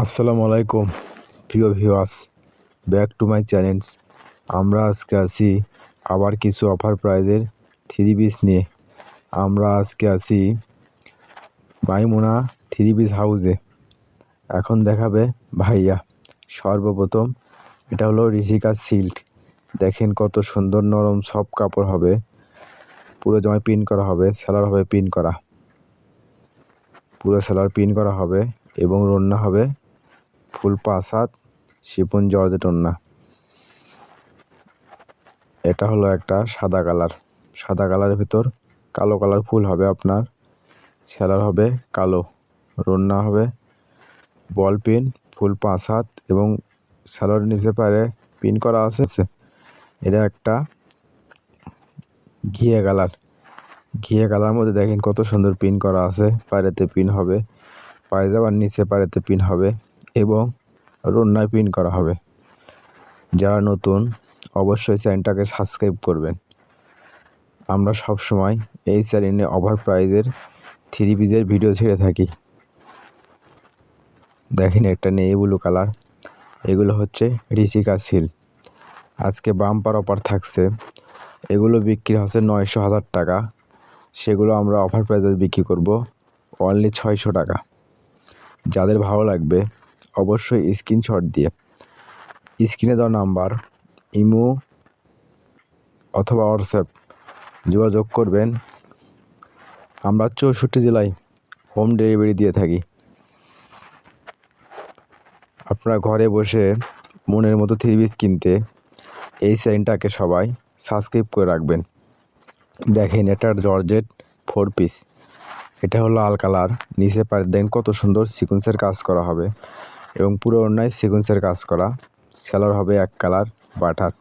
আসসালামু আলাইকুম, প্রিয় viewers back to my channels আমরা আজকে আছি আবার কিছু অফার প্রাইজের থ্রি পিস নিয়ে। আমরা আজকে আছি মাইমুনা থ্রি পিস হাউসে এখন দেখাবে ভাইয়া, সর্বপ্রথম এটা হলো ঋষিকা সিল্ক দেখেন কত সুন্দর নরম সব কাপড় হবে। পুরো জামায় পিন করা হবে সেলার হবে পিন করা। পুরো সেলার পিন করা হবে এবং রন্না হবে ফুল পাঁচ হাত শিপন জর্জেট ওন্না এটা হলো একটা সাদা কালার। সাদা কালারের ভিতর কালো কালার ফুল হবে আপনার। সেলার হবে কালো, রন্না হবে বল পিন ফুল পাঁচ হাত এবং সেলার নিচে পারে পিন করা আছে। এটা একটা ঘিয়ে কালার। ঘিয়ে কালার মধ্যে দেখেন কত সুন্দর পিন করা আছে। পায়েতে পিন হবে, পায়জামার নিচে পায়েতে পিন হবে। এবং রন্নায় পিন করা হবে। যারা নতুন, অবশ্যই চ্যানেলটাকে সাবস্ক্রাইব করবেন। আমরা সব সময় এই চ্যানেলে ওভার প্রাইজের থ্রি পিসের ভিডিও ছেড়ে থাকি। দেখেন একটা নেই ব্লু কালার। এগুলো হচ্ছে ঋষিকা সিল আজকে বাম্পার অফার থাকছে। এগুলো বিক্রি হচ্ছে নয়শো হাজার টাকা। সেগুলো আমরা অফার প্রাইজে বিক্রি করব অনলি ছয়শো টাকা। যাদের ভালো লাগবে অবশ্যই স্ক্রিনশট দিয়ে স্ক্রিনে দেওয়া নাম্বার ইমো অথবা হোয়াটসঅ্যাপ যোগাযোগ করবেন। আমরা চৌষট্টি জেলায় হোম ডেলিভারি দিয়ে থাকি। আপনারা ঘরে বসে মনের মতো থ্রি পিস কিনতে এই চ্যানেলটাকে সবাই সাবস্ক্রাইব করে রাখবেন। দেখেন এটার জর্জেট ফোর পিস এটা হলো লাল কালার নিচে পারে দেখেন কত সুন্দর সিকুয়েন্সের কাজ করা হবে। এবং পুরো অন্যায় সিকুয়েন্সের কাজ করা। সেলার হবে এক কালার বাটার।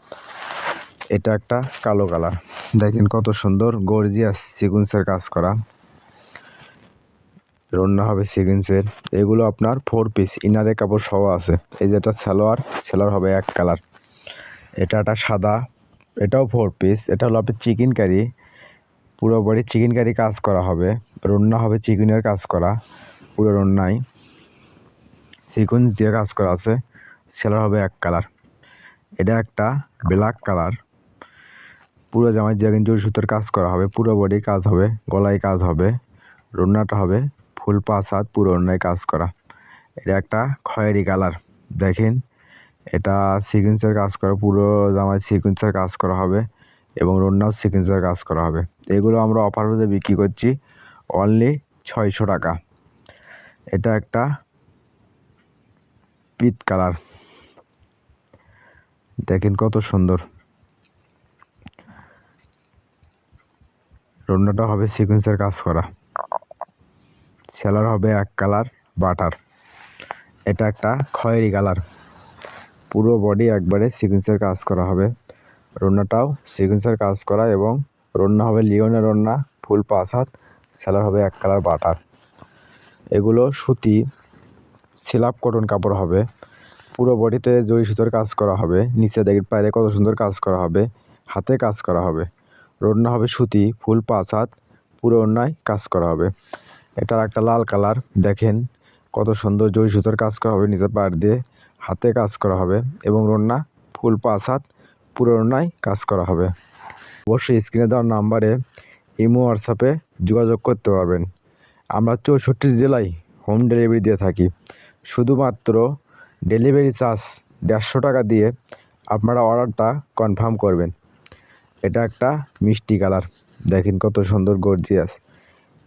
এটা একটা কালো কালার দেখেন কত সুন্দর গর্জিয়াস সিকুয়েন্সের কাজ করা। রন্না হবে সিকুয়েন্সের। এগুলো আপনার ফোর পিস ইনারে কাপড় সহ আছে। এই যেটা সালোয়ার সেলার হবে এক কালার এটা একটা সাদা, এটাও ফোর পিস এটা হলো আপনার চিকেন কারি পুরো বডি চিকেন কারি কাজ করা হবে। রন্না হবে চিকেনের কাজ করা। পুরো রন্নায় সিকুয়েন্স দিয়ে কাজ করা আছে। সেলার হবে এক কালার। এটা একটা ব্ল্যাক কালার। পুরো জামাই জাগিন জোর সুতোর কাজ করা হবে। পুরো বডি কাজ হবে, গলায় কাজ হবে, রন্নাটা হবে ফুল পাঁচ হাত পুরো অন্যায় কাজ করা। এটা একটা খয়েরি কালার। দেখেন, এটা সিকুয়েন্সের কাজ করা, পুরো জামায় সিকুয়েন্সের কাজ করা হবে এবং রন্নাও সিকুয়েন্সের কাজ করা হবে। এগুলো আমরা অফার মধ্যে বিক্রি করছি অনলি ছয়শো টাকা। এটা একটা পিত কালার। দেখেন কত সুন্দর। রন্নাটা হবে সিকুয়েন্সের কাজ করা। সেলার হবে এক কালার বাটার। এটা একটা খয়েরি কালার। পুরো বডি একবারে সিকুয়েন্সের কাজ করা হবে। রন্নাটাও সিকুয়েন্সের কাজ করা এবং রন্না হবে লিওনের রন্না ফুল পাঁচ হাত। সেলার হবে এক কালার বাটার। এগুলো সুতি সিলাপ কটন কাপড় হবে, পুরো বডিতে জড়ি সুতোর কাজ করা হবে, নিচে দেখেন পায়ে কত সুন্দর কাজ করা হবে, হাতে কাজ করা হবে। রন্না হবে সুতি, ফুল পাঁচ হাত, পুরো অন্যায় কাজ করা হবে। এটার একটা লাল কালার, দেখেন কত সুন্দর জড়ি সুতোর কাজ করা হবে নিচে পায়ের দিয়ে, হাতে কাজ করা হবে এবং রন্না ফুল পাঁচ হাত, পুরো অন্যায় কাজ করা হবে। অবশ্যই স্ক্রিনে দেওয়ার নাম্বারে ইমো, হোয়াটসঅ্যাপে যোগাযোগ করতে পারবেন। আমরা চৌষট্টি জেলায় হোম ডেলিভারি দিয়ে থাকি। শুধুমাত্র ডেলিভারি চার্জ দেড়শো টাকা দিয়ে আপনারা অর্ডারটা কনফার্ম করবেন। এটা একটা মিষ্টি কালার। দেখেন কত সুন্দর গর্জিয়াস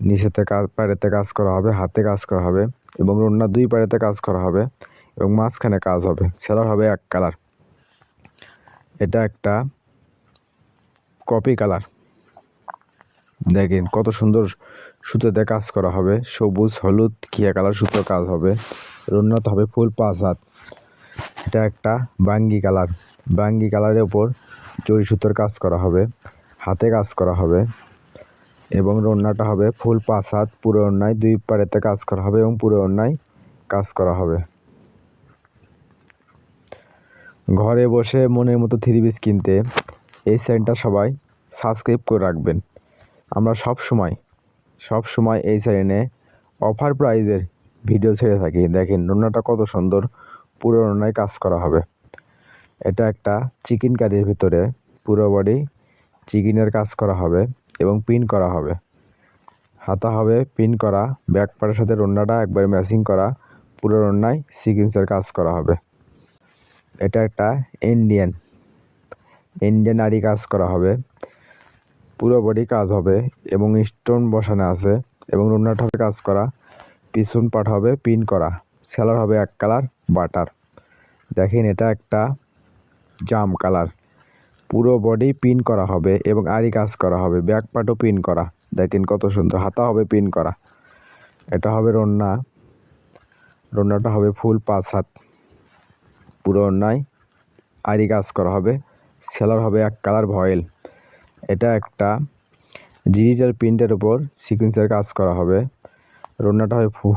নিচেতে কাজ পায়েতে কাজ করা হবে, হাতে কাজ করা হবে এবং অন্য দুই পাড়েতে কাজ করা হবে এবং মাঝখানে কাজ হবে। সেলার হবে এক কালার। এটা একটা কপি কালার। দেখেন কত সুন্দর সুতোতে কাজ করা হবে। সবুজ, হলুদ খিয়া কালার সুতো কাজ হবে। রন্নাতে হবে ফুল পাঁচ হাত এটা একটা বাঙ্গি কালার। বাঙ্গি কালারের ওপর চড়ি সুতোর কাজ করা হবে, হাতে কাজ করা হবে এবং রন্নাটা হবে ফুল পাঁচ হাত পুরো অন্যায় দুই পাড়েতে কাজ করা হবে এবং পুরো অন্যায় কাজ করা হবে। ঘরে বসে মনের মতো থ্রি পিস কিনতে এই চ্যানেলটা সবাই সাবস্ক্রাইব করে রাখবেন। আমরা সব সময় সব সময় এই চ্যানেলে অফার প্রাইজের ভিডিও ছেড়ে থাকি। দেখেন রান্নাটা কত সুন্দর। পুরো রান্নায় কাজ করা হবে। এটা একটা চিকেন কারির ভিতরে পুরো বডি চিকেনের কাজ করা হবে এবং পিন করা হবে। হাতা হবে, পিন করা ব্যাক পার্টের সাথে রন্নাটা একবারে ম্যাচিং করা, পুরো রন্নায় সিকুয়েন্সের কাজ করা হবে। এটা একটা ইন্ডিয়ান ইন্ডিয়ান আরি কাজ করা হবে। পুরো বডি কাজ হবে এবং স্টোন বসানো আছে এবং রন্নাটা কাজ করা। পিছন পাট হবে, পিন করা। সেলার হবে এক কালার বাটার দেখেন, এটা একটা জাম কালার পুরো বডি পিন করা হবে এবং আরি কাজ করা হবে ব্যাক পার্টও পিন করা। দেখেন কত সুন্দর, হাতা হবে পিন করা। এটা হবে রন্না। রন্নাটা হবে ফুল পাঁচ হাত। পুরো অন্যায় আরি কাজ করা হবে। সেলার হবে এক কালার ভয়েল। এটা একটা ডিজিটাল প্রিন্টের ওপর সিকুয়েন্সের কাজ করা হবে। రెండట వైపు